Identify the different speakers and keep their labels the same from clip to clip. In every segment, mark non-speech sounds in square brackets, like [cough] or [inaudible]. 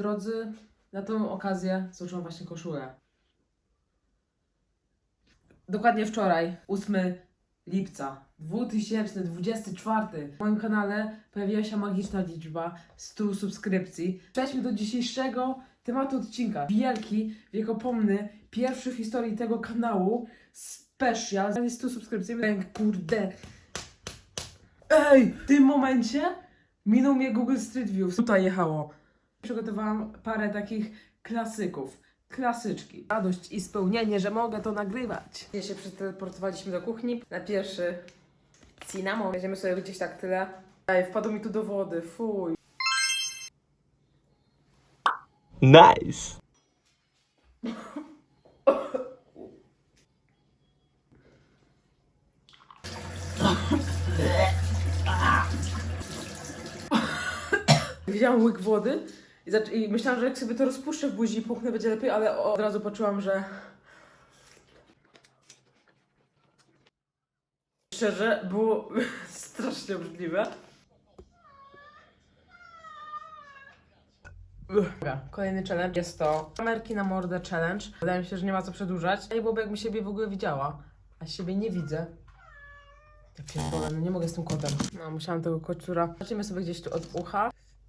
Speaker 1: drodzy, na tą okazję założyłam właśnie koszulę. Dokładnie wczoraj, 8 lipca 2024, w moim kanale pojawiła się magiczna liczba 100 subskrypcji. Przejdźmy do dzisiejszego tematu odcinka. Wielki, wiekopomny, pierwszy w historii tego kanału special. 100 subskrypcji. Bęk, Kurde. Ej, w tym momencie minął mnie Google Street View. Tutaj jechało. Przygotowałam parę takich klasyków. Klasyczki. Radość i spełnienie, że mogę to nagrywać. Dzisiaj się przeteleportowaliśmy do kuchni. Na pierwszy cinnamon. Będziemy sobie gdzieś tak tyle. Ej, wpadło mi tu do wody. Fuj.
Speaker 2: Nice.
Speaker 1: Wzięłam łyk wody i, zac- i myślałam, że jak sobie to rozpuszczę w buzi i puchnę, będzie lepiej, ale od razu poczułam, że szczerze było [laughs] strasznie obrzydliwe. Dobra, kolejny challenge jest to kamerki na mordę challenge. Wydaje mi się, że nie ma co przedłużać. Nie byłoby jakbym siebie w ogóle widziała, a siebie nie widzę. Ja pierdolę, no nie mogę z tym kotem. No, musiałam tego kociura. Zacznijmy sobie gdzieś tu od ucha.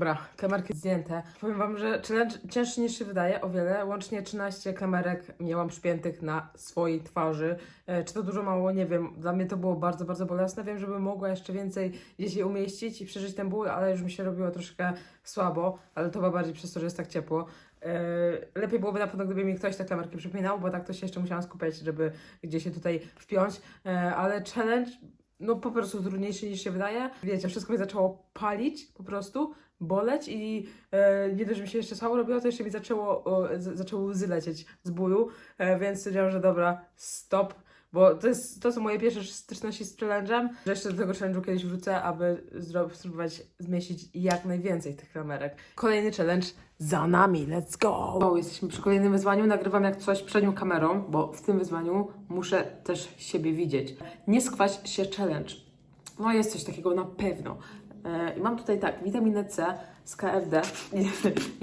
Speaker 1: Dobra, kamerki zdjęte. Powiem wam, że challenge cięższy niż się wydaje, o wiele. Łącznie 13 kamerek miałam przypiętych na swojej twarzy. E, czy to dużo, mało, nie wiem. Dla mnie to było bardzo, bardzo bolesne. Wiem, żebym mogła jeszcze więcej gdzieś je umieścić i przeżyć ten ból, ale już mi się robiło troszkę słabo, ale to chyba bardziej przez to, że jest tak ciepło. E, lepiej byłoby na pewno, gdyby mi ktoś te kamerki przypinał, bo tak to się jeszcze musiałam skupiać, żeby gdzieś się tutaj wpiąć. E, ale challenge, no po prostu trudniejszy niż się wydaje. Wiecie, wszystko mi zaczęło palić po prostu, boleć i e, nie dość, że mi się jeszcze słabo robiło, to jeszcze mi zaczęło, o, z, zaczęły łzy lecieć z bólu, e, więc stwierdziłam, że dobra, stop. Bo to, jest, to są moje pierwsze styczności z challenge'em, że jeszcze do tego challenge'u kiedyś wrócę, aby spróbować zmieścić jak najwięcej tych kamerek. Kolejny challenge za nami, let's go! O, jesteśmy przy kolejnym wyzwaniu, nagrywam jak coś przednią kamerą, bo w tym wyzwaniu muszę też siebie widzieć. Nie skwaś się challenge. No jest coś takiego na pewno. E, I mam tutaj tak, witaminę C z KFD. [laughs] Nie,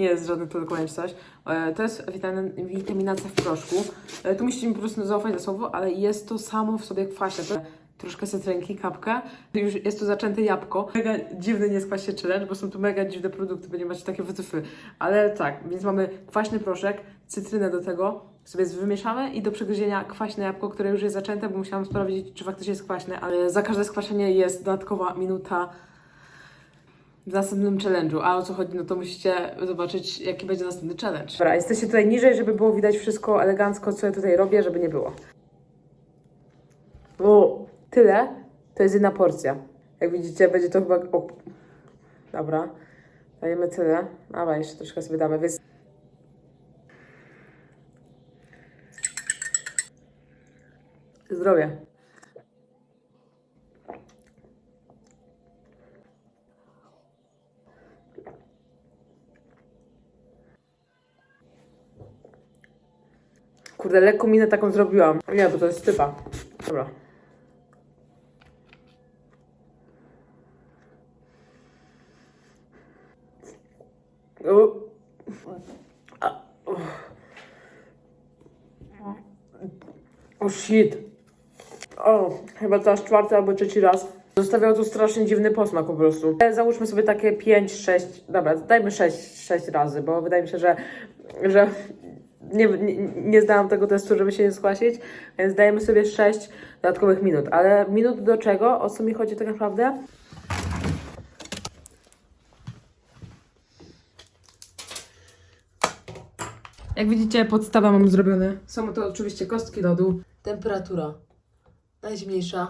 Speaker 1: nie jest żadny to dokładnie coś. E, To jest witamin, witamina C w proszku. E, Tu musicie mi po prostu zaufać na słowo, ale jest to samo w sobie kwaśne. To troszkę cytrynki, kapkę. Już jest tu zaczęte jabłko. Mega dziwny nie skwaś się challenge, bo są tu mega dziwne produkty, będziecie macie takie wytyfy. Ale tak, więc mamy kwaśny proszek, cytrynę do tego, sobie wymieszamy i do przegryzienia kwaśne jabłko, które już jest zaczęte, bo musiałam sprawdzić, czy faktycznie jest kwaśne, ale za każde skwaszenie jest dodatkowa minuta w następnym challenge'u. A o co chodzi, no to musicie zobaczyć, jaki będzie następny challenge. Dobra, jesteście tutaj niżej, żeby było widać wszystko elegancko, co ja tutaj robię, żeby nie było. Bo tyle to jest jedna porcja. Jak widzicie, będzie to chyba... O. Dobra, dajemy tyle. Dobra, jeszcze troszkę sobie damy, więc... Zdrowie. Kurde, lekko minę taką zrobiłam. Nie, bo to jest typa. Dobra. O. Shit. O, chyba to aż czwarty albo trzeci raz. Zostawiał tu strasznie dziwny posmak po prostu. E, Załóżmy sobie takie 5, 6, dobra, dajmy 6, 6 razy, bo wydaje mi się, że, że nie, nie, nie zdałam tego testu, żeby się nie skłasić, więc dajemy sobie 6 dodatkowych minut. Ale minut do czego? O co mi chodzi tak naprawdę? Jak widzicie, podstawa mam zrobione. Są to oczywiście kostki lodu. Temperatura najzimniejsza.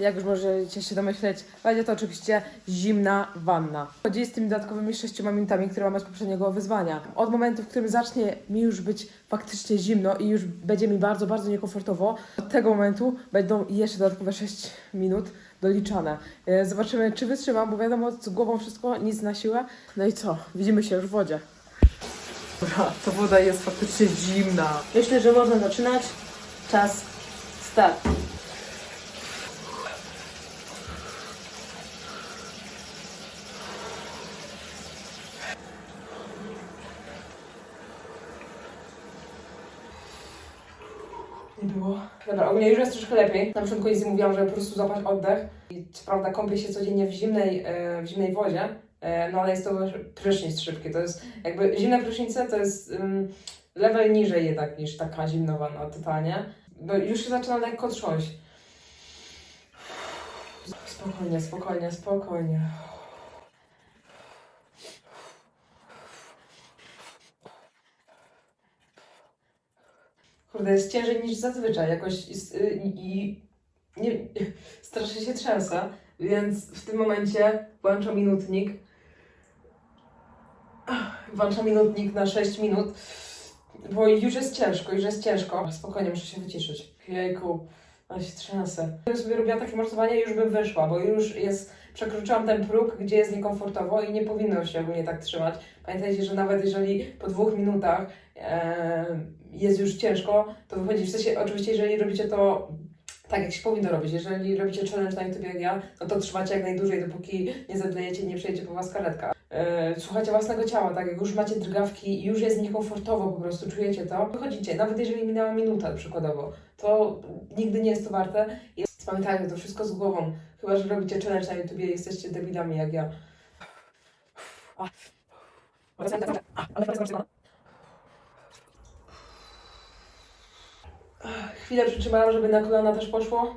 Speaker 1: Jak już możecie się domyśleć, będzie to oczywiście zimna wanna. Chodzi z tymi dodatkowymi 6 minutami, które mamy z poprzedniego wyzwania. Od momentu, w którym zacznie mi już być faktycznie zimno i już będzie mi bardzo, bardzo niekomfortowo, od tego momentu będą jeszcze dodatkowe 6 minut doliczane. E, Zobaczymy, czy wytrzymam, bo wiadomo, z głową wszystko, nic na siłę. No i co? Widzimy się już w wodzie. Dobra, ta woda jest faktycznie zimna. Myślę, że można zaczynać. Czas start. Nie było. Dobra, u mnie już jest troszkę lepiej. Na początku Izzy mówiłam, żeby po prostu złapać oddech. I co prawda kąpię się codziennie w zimnej, e, w zimnej wodzie, e, no ale jest to prysznic szybki. To jest jakby zimne prysznice to jest um, level niżej jednak niż taka zimnowa, no totalnie. No już się zaczyna lekko trząść. Spokojnie, spokojnie, spokojnie. Kurde, jest ciężej niż zazwyczaj. Jakoś y, i nie, [laughs] strasznie się trzęsę, więc w tym momencie włączam minutnik. Włączam minutnik na 6 minut, bo już jest ciężko, już jest ciężko. Spokojnie, muszę się wyciszyć. Jejku, ale się trzęsę. Gdybym sobie robiła takie morsowanie, już bym wyszła, bo już jest, przekroczyłam ten próg, gdzie jest niekomfortowo i nie powinno się ogólnie tak trzymać. Pamiętajcie, że nawet jeżeli po dwóch minutach e, jest już ciężko, to wychodzi, w sensie oczywiście jeżeli robicie to tak, jak się powinno robić, jeżeli robicie challenge na YouTube jak ja, no to trzymacie jak najdłużej, dopóki nie zadlejecie i nie przejdzie po was karetka. E, słuchacie własnego ciała, tak, jak już macie drgawki i już jest niekomfortowo, po prostu czujecie to, wychodzicie, nawet jeżeli minęła minuta przykładowo, to nigdy nie jest to warte. Jest, pamiętajcie, to wszystko z głową, chyba, że robicie challenge na YouTube i jesteście debilami jak ja. Chwilę przytrzymałam, żeby na kolana też poszło.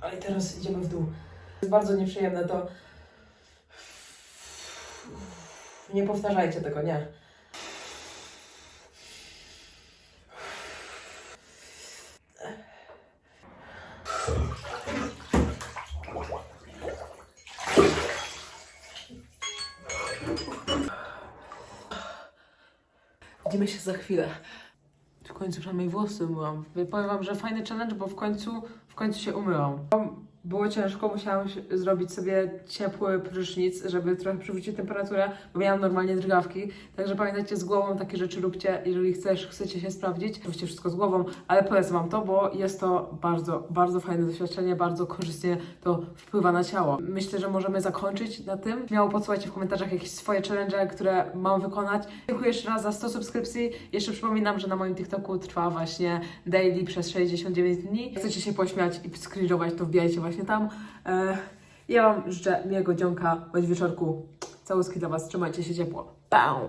Speaker 1: Ale teraz idziemy w dół. Jest bardzo nieprzyjemne to. Nie powtarzajcie tego, nie. Widzimy się za chwilę. W końcu przynajmniej włosy umyłam. Powiem wam, że fajny challenge, bo w końcu, w końcu się umyłam. Było ciężko, musiałam zrobić sobie ciepły prysznic, żeby trochę przywrócić temperaturę, bo miałam normalnie drgawki. Także pamiętajcie, z głową takie rzeczy róbcie, jeżeli chcesz, chcecie się sprawdzić. Oczywiście wszystko z głową, ale polecam wam to, bo jest to bardzo, bardzo fajne doświadczenie, bardzo korzystnie to wpływa na ciało. Myślę, że możemy zakończyć na tym. Miało podsyłajcie w komentarzach jakieś swoje challenge, które mam wykonać. Dziękuję jeszcze raz za 100 subskrypcji. Jeszcze przypominam, że na moim TikToku trwa właśnie daily przez 69 dni. Chcecie się pośmiać i screenować, to wbijajcie właśnie tam. E, ja Wam życzę miłego dzionka bądź wieczorku. Całuski dla Was, trzymajcie się ciepło. Pau!